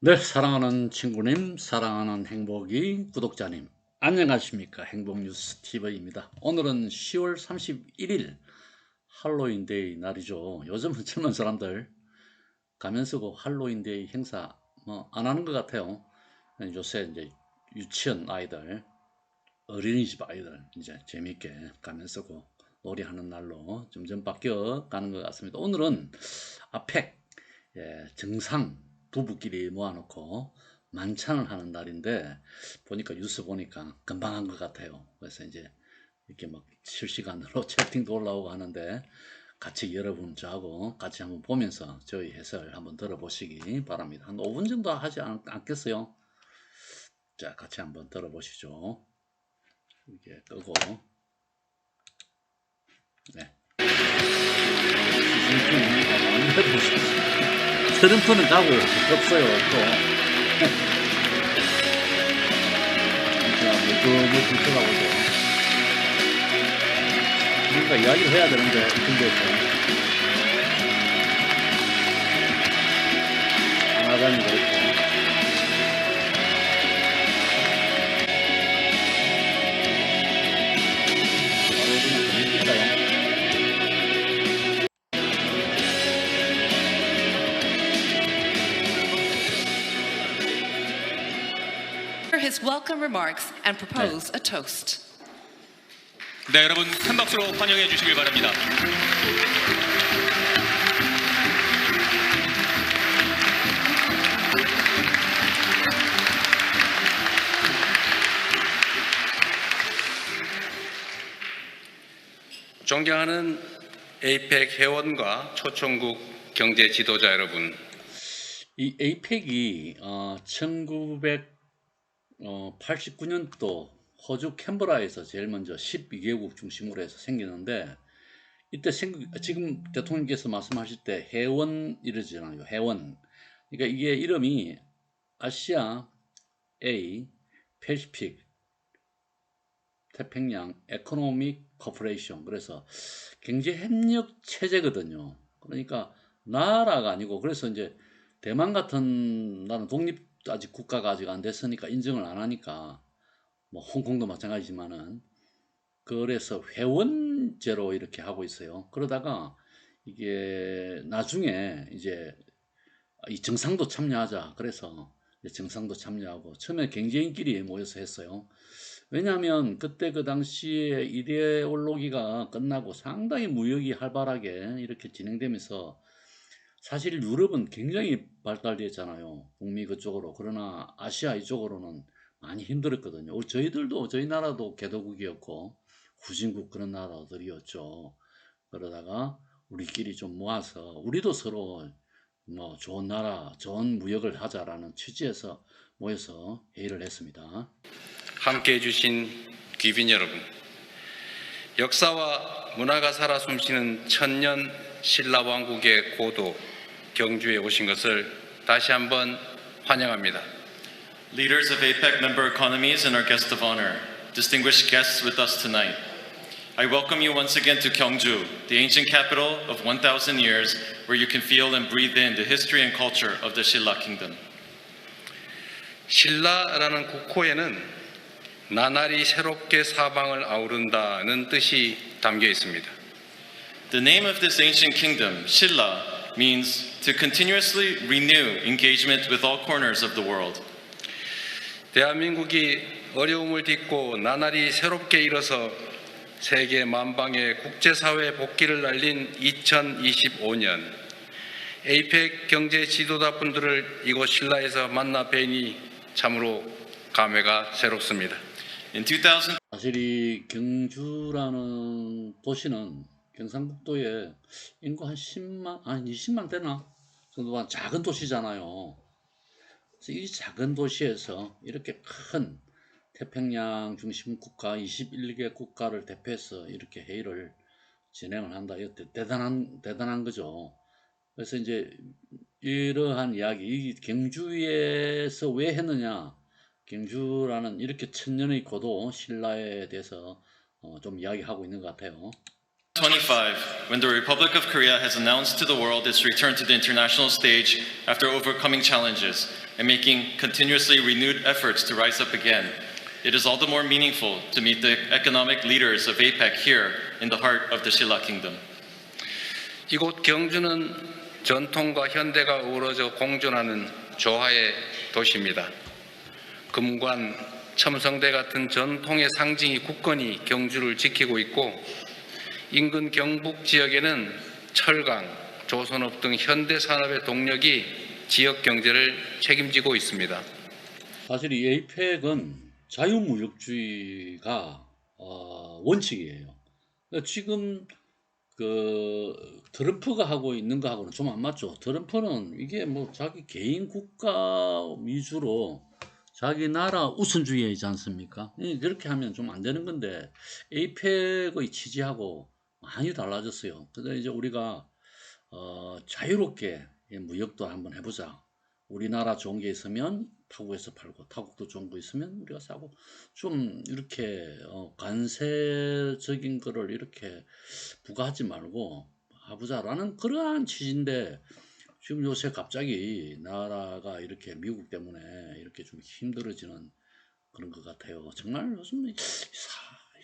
네, 사랑하는 친구님, 사랑하는 행복이 구독자님, 안녕하십니까? 행복뉴스 TV입니다. 오늘은 10월 31일 할로윈데이 날이죠. 요즘은 젊은 사람들 가면 쓰고 할로윈데이 행사 뭐 안 하는 것 같아요. 요새 이제 유치원 아이들, 어린이집 아이들 이제 재밌게 가면 쓰고 놀이하는 날로 점점 바뀌어 가는 것 같습니다. 오늘은 아펙 예, 정상 부부끼리 모아놓고 만찬을 하는 날인데 보니까 뉴스 보니까 금방 한 것 같아요. 그래서 이제 이렇게 막 실시간으로 채팅도 올라오고 하는데 같이 여러분 저하고 같이 한번 보면서 저희 해설 한번 들어보시기 바랍니다. 한 5분 정도 하지 않, 않겠어요? 자, 같이 한번 들어보시죠. 이렇게 끄고 네. 트럼프는 가고 없어요 또. 진짜 뭐뭐 불편하고 또. 뭔가 이야기를 해야 되는데 근데서 안거 있고. His welcome remarks and propose a toast. 네, 여러분 큰 박수로 환영해 주시길 바랍니다. 존경하는 에이펙 회원과 초청국 경제 지도자 여러분, 이 에이펙이 어, 1989년도 호주 캔버라에서 제일 먼저 12개국 중심으로 해서 생기는데 이때 생, 지금 대통령께서 말씀하실 때 회원 이러잖아요. 회원. 그러니까 이게 이름이 아시아 A 패시픽 태평양 에코노믹 커퍼레이션 그래서 경제 협력 체제거든요. 그러니까 나라가 아니고 그래서 이제 대만 같은 나는 독립 아직 국가가 아직 안 됐으니까 인정을 안 하니까 뭐 홍콩도 마찬가지지만은 그래서 회원제로 이렇게 하고 있어요. 그러다가 이게 나중에 이제 이 정상도 참여하자. 그래서 정상도 참여하고 처음에 경제인끼리 모여서 했어요. 왜냐하면 그때 그 당시에 이데올로기가 끝나고 상당히 무역이 활발하게 이렇게 진행되면서 사실 유럽은 굉장히 발달됐잖아요. 북미 그쪽으로. 그러나 아시아 이쪽으로는 많이 힘들었거든요. 우리 저희들도 저희 나라도 개도국이었고 후진국 그런 나라들이었죠. 그러다가 우리끼리 좀 모아서 우리도 서로 뭐 좋은 나라, 좋은 무역을 하자라는 취지에서 모여서 회의를 했습니다. 함께 해 주신 귀빈 여러분, 역사와 문화가 살아 숨쉬는 천년 신라 왕국의 고도 경주에 오신 것을 다시 한번 환영합니다. Leaders of APEC member economies and our guest of honor, distinguished guests with us tonight. I welcome you once again to Gyeongju, the ancient capital of 1,000 years, where you can feel and breathe in the history and culture of the Shilla Kingdom. 신라라는 국호에는 나날이 새롭게 사방을 아우른다는 뜻이 담겨 있습니다. The name of this ancient kingdom, Shilla, means to continuously renew engagement with all corners of the world. 대한민국이 어려움을 딛고 나날이 새롭게 일어서 세계 만방의 국제사회 복귀를 알린 2025년 에이펙 경제 지도자 분들을 이곳 신라에서 만나 뵈니 참으로 감회가 새롭습니다. In 2000, 사실 이 경주라는 도시는 경상북도에 인구 한 10만, 아니 20만 되나? 정도한 작은 도시잖아요. 그래서 이 작은 도시에서 이렇게 큰 태평양 중심 국가 21개 국가를 대표해서 이렇게 회의를 진행을 한다. 이거 대- 대단한 대단한 거죠. 그래서 이제 이러한 이야기, 이 경주에서 왜 했느냐? 경주라는 이렇게 천년의 고도 신라에 대해서 어, 좀 이야기하고 있는 것 같아요. 25, when the Republic of Korea has announced to the world its return to the international stage after overcoming challenges and making continuously renewed efforts to rise up again, it is all the more meaningful to meet the economic leaders of APEC here in the heart of the Shilla Kingdom. 이곳 경주는 전통과 현대가 어우러져 공존하는 조화의 도시입니다. 금관, 첨성대 같은 전통의 상징이 굳건히 경주를 지키고 있고 인근 경북 지역에는 철강, 조선업 등 현대 산업의 동력이 지역 경제를 책임지고 있습니다. 사실 이 에이펙은 자유무역주의가 어, 원칙이에요. 지금 그 트럼프가 하고 있는 거하고는 좀 안 맞죠. 트럼프는 이게 뭐 자기 개인 국가 위주로 자기 나라 우선주의이지 않습니까? 이 그렇게 하면 좀 안 되는 건데 에이펙의 취지하고 많이 달라졌어요. 그래서 이제 우리가 어, 자유롭게 이 무역도 한번 해보자. 우리나라 좋은 게 있으면 타국에서 팔고 타국도 좋은 거 있으면 우리가 사고 좀 이렇게 어, 관세적인 거를 이렇게 부과하지 말고 해보자라는 그러한 취지인데 지금 요새 갑자기 나라가 이렇게 미국 때문에 이렇게 좀 힘들어지는 그런 것 같아요. 정말 요즘 이사,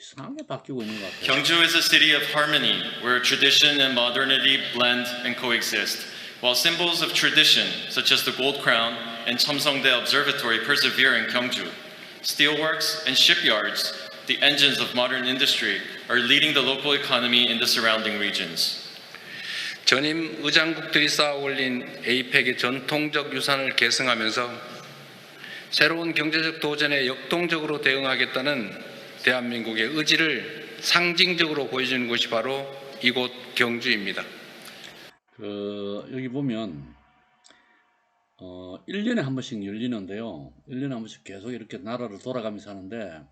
이상하게 바뀌고 있는 것 같아요. Gyeongju is a city of harmony where tradition and modernity blend and coexist, while symbols of tradition, such as the Gold Crown and Cheomseongdae Observatory, persevere in Gyeongju. Steelworks and shipyards, the engines of modern industry, are leading the local economy in the surrounding regions. 전임 의장국들이 쌓아 올린 에이펙의 전통적 유산을 계승하면서 새로운 경제적 도전에 역동적으로 대응하겠다는 대한민국의 의지를 상징적으로 보여주는 곳이 바로 이곳 경주입니다. 그 여기 보면 어 1년에 한 번씩 열리는데요. 1년에 한 번씩 계속 이렇게 나라를 돌아가면서 하는데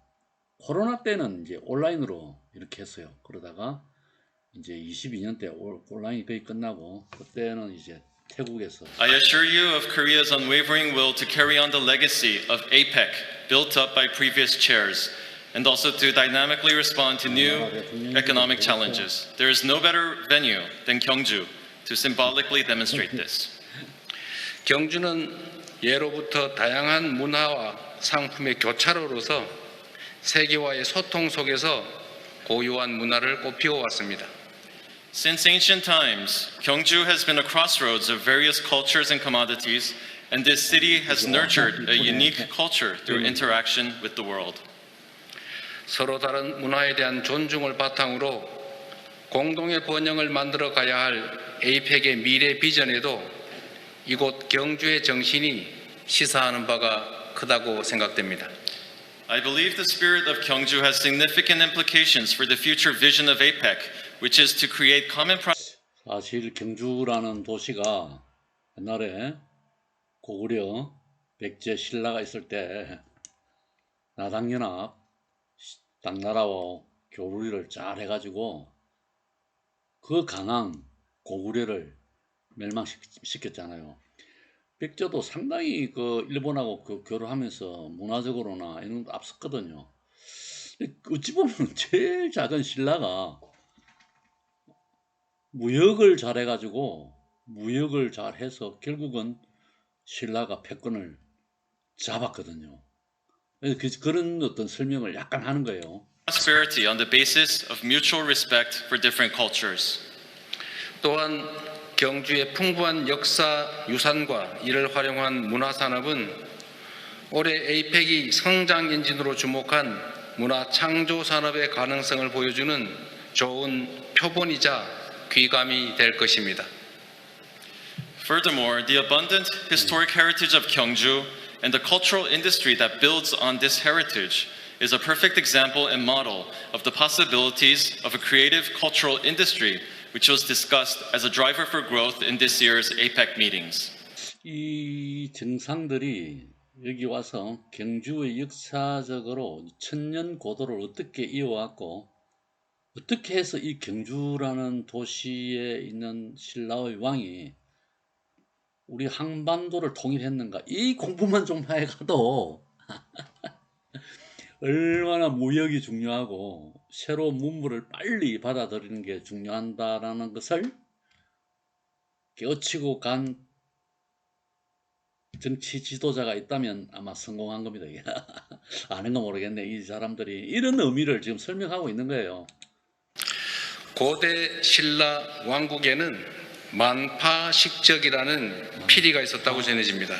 코로나 때는 이제 온라인으로 이렇게 했어요. 그러다가 이제 22년 때 올- 온라인이 거의 끝나고 그때는 이제 태국에서 I assure you of Korea's unwavering will to carry on the legacy of APEC built up by previous chairs and also to dynamically respond to new economic challenges. There is no better venue than Gyeongju to symbolically demonstrate this. 경주는 예로부터 다양한 문화와 상품의 교차로로서 세계와의 소통 속에서 고유한 문화를 꽃피워 왔습니다. Since ancient times, Gyeongju has been a crossroads of various cultures and commodities, and this city has nurtured a unique culture through interaction with the world. 서로 다른 문화에 대한 존중을 바탕으로 공동의 번영을 만들어 가야 할 에이펙의 미래 비전에도 이곳 경주의 정신이 시사하는 바가 크다고 생각됩니다. I believe the spirit of Gyeongju has significant implications for the future vision of APEC, which is to create common prosperity. 사실 경주라는 도시가 옛날에 고구려 백제 신라가 있을 때 나당연합 당나라와 교류를 잘 해가지고 그 강한 고구려를 멸망시켰잖아요. 백제도 상당히 그 일본하고 그 교류하면서 문화적으로나 이런 거 앞섰거든요. 어찌 보면 제일 작은 신라가 무역을 잘해가지고 무역을 잘해서 결국은 신라가 패권을 잡았거든요. 그- 그런 어떤 설명을 약간 하는 거예요. prosperity on the basis of mutual respect for different cultures. 또한 경주의 풍부한 역사 유산과 이를 활용한 문화 산업은 올해 에이펙이 성장 엔진으로 주목한 문화 창조 산업의 가능성을 보여주는 좋은 표본이자 귀감이 될 것입니다. Furthermore, the abundant historic heritage of Gyeongju and the cultural industry that builds on this heritage is a perfect example and model of the possibilities of a creative cultural industry, which was discussed as a driver for growth in this year's APEC meetings. 이 정상들이 여기 와서 경주의 역사적으로 천년 고도를 어떻게 이어왔고 어떻게 해서 이 경주라는 도시에 있는 신라의 왕이 우리 한반도를 통일했는가 이 공부만 좀 해가도 얼마나 무역이 중요하고 새로운 문물을 빨리 받아들이는 게 중요한다라는 것을 깨우치고 간 정치 지도자가 있다면 아마 성공한 겁니다. 이게. 아는 거 모르겠네. 이 사람들이 이런 의미를 지금 설명하고 있는 거예요. 고대 신라 왕국에는 만파식적이라는 피리가 있었다고 전해집니다.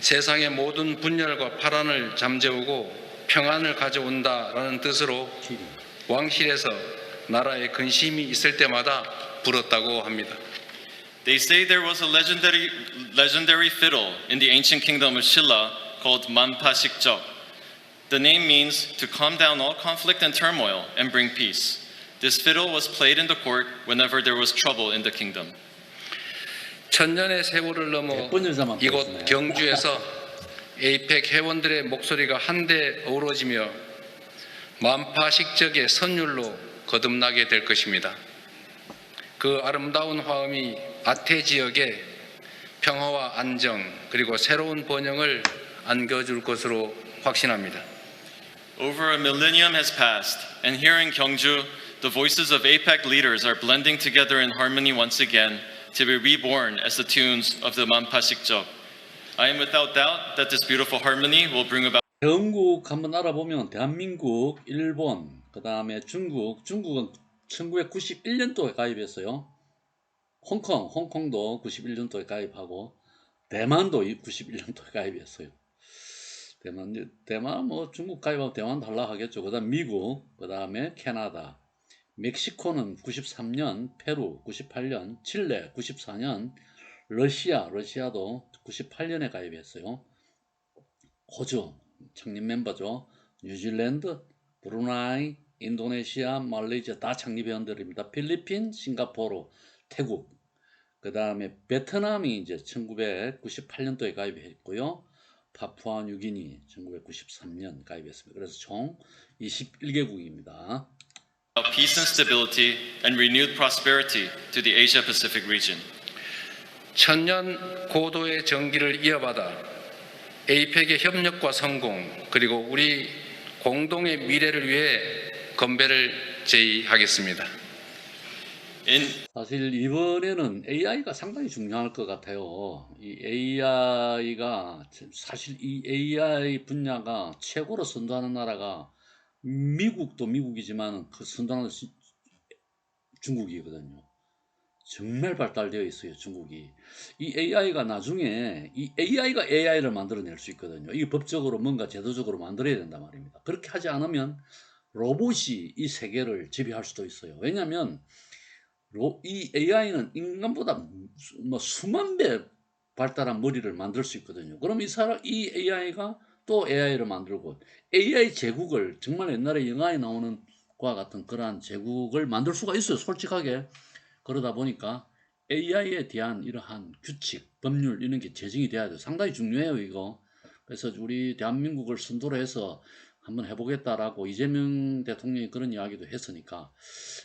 세상의 모든 분열과 파란을 잠재우고 평안을 가져온다라는 뜻으로 왕실에서 나라에 근심이 있을 때마다 불었다고 합니다. They say there was a legendary, legendary fiddle in the ancient kingdom of Shilla called Manpasikjok. The name means to calm down all conflict and turmoil and bring peace. This fiddle was played in the court whenever there was trouble in the kingdom. 천년의 세월을 넘어 이곳. 경주에서 에이펙 회원들의 목소리가 한데 어우러지며 만파식적의 선율로 거듭나게 될 것입니다. 그 아름다운 화음이 아태 지역에 평화와 안정 그리고 새로운 번영을 안겨줄 것으로 확신합니다. Over a millennium has passed, and here in Gyeongju, the voices of APEC leaders are blending together in harmony once again to be reborn as the tunes of the Manpasikjok. I am without doubt that this beautiful harmony will bring about 영국 한번 알아보면 대한민국, 일본, 그 다음에 중국, 중국은 1991년도에 가입했어요. 홍콩, 홍콩도 91년도에 가입하고 대만도 91년도에 가입했어요. 대만, 대만 뭐 중국 가입하고 대만 달라 하겠죠. 그 다음 미국, 그 다음에 캐나다, 멕시코는 93년, 페루 98년, 칠레 94년, 러시아, 러시아도 98년에 가입했어요. 호주 창립 멤버죠. 뉴질랜드, 브루나이, 인도네시아, 말레이시아 다 창립 회원들입니다. 필리핀, 싱가포르, 태국. 그 다음에 베트남이 이제 1998년도에 가입했고요. 파푸아 뉴기니 1993년 가입했습니다. 그래서 총 21개국입니다. Peace and stability and renewed prosperity to the Asia Pacific region. 천년 고도의 정기를 이어받아 에이펙의 협력과 성공 그리고 우리 공동의 미래를 위해 건배를 제의하겠습니다. In 사실 이번에는 AI가 상당히 중요할 것 같아요. 이 AI가 사실 이 AI 분야가 최고로 선도하는 나라가 미국도 미국이지만 그 시- 중국이거든요. 정말 발달되어 있어요, 중국이. 이 AI가 나중에 이 AI가 AI를 만들어낼 수 있거든요. 이게 법적으로 뭔가 제도적으로 만들어야 된단 말입니다. 그렇게 하지 않으면 로봇이 이 세계를 지배할 수도 있어요. 왜냐하면 로- 이 AI는 인간보다 수- 뭐 수만 배 발달한 머리를 만들 수 있거든요. 그럼 이 사람 이 AI가 또 AI를 만들고 AI 제국을 정말 옛날에 영화에 나오는 과 같은 그러한 제국을 만들 수가 있어요. 솔직하게 그러다 보니까 AI에 대한 이러한 규칙, 법률 이런 게 제정이 돼야 돼요. 상당히 중요해요 이거. 그래서 우리 대한민국을 선도로 해서 한번 해보겠다라고 이재명 대통령이 그런 이야기도 했으니까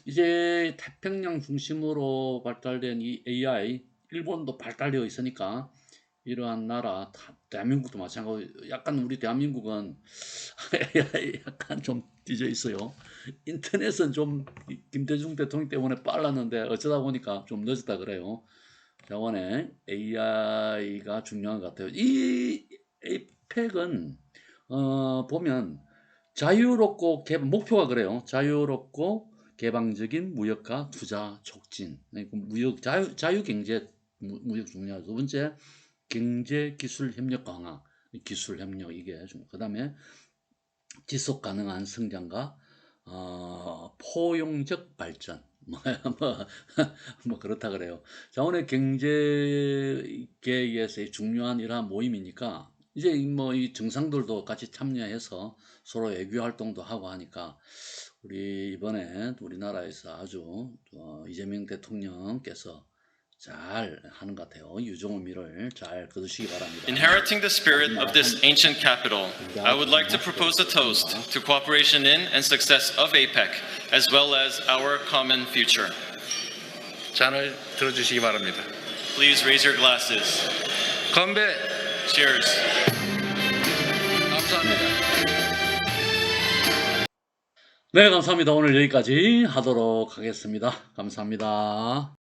이제 태평양 중심으로 발달된 이 AI, 일본도 발달되어 있으니까 이러한 나라, 다- 대한민국도 마찬가지고 약간 우리 대한민국은 약간 좀 뒤져 있어요. 인터넷은 좀 이- 김대중 대통령 때문에 빨랐는데 어쩌다 보니까 좀 늦었다 그래요. 자원에 AI가 중요한 것 같아요. 이 APEC은 어, 보면 자유롭고 개, 목표가 그래요. 자유롭고 개방적인 무역과 투자 촉진. 그러니까 무역 자유 자유 경제 무- 무역 중요하죠. 두 번째 경제 기술 협력 강화. 기술 협력 이게 중. 그다음에 지속 가능한 성장과 어, 포용적 발전. 뭐, 뭐, 뭐 그렇다 그래요. 자, 오늘 경제계에서의 중요한 이러한 모임이니까 이제 뭐 이 정상들도 같이 참여해서 서로 외교 활동도 하고 하니까 우리 이번에 우리나라에서 아주 어, 이재명 대통령께서 잘 하는 것 같아요. 유종의미를 잘 거두시기 바랍니다. Inheriting the spirit of this ancient capital, I would like to propose a toast to cooperation in and success of APEC, as well as our common future. 잔을 들어주시기 바랍니다. Please raise your glasses. 건배 Cheers. 감사합니다. 네, 감사합니다. 오늘 여기까지 하도록 하겠습니다. 감사합니다.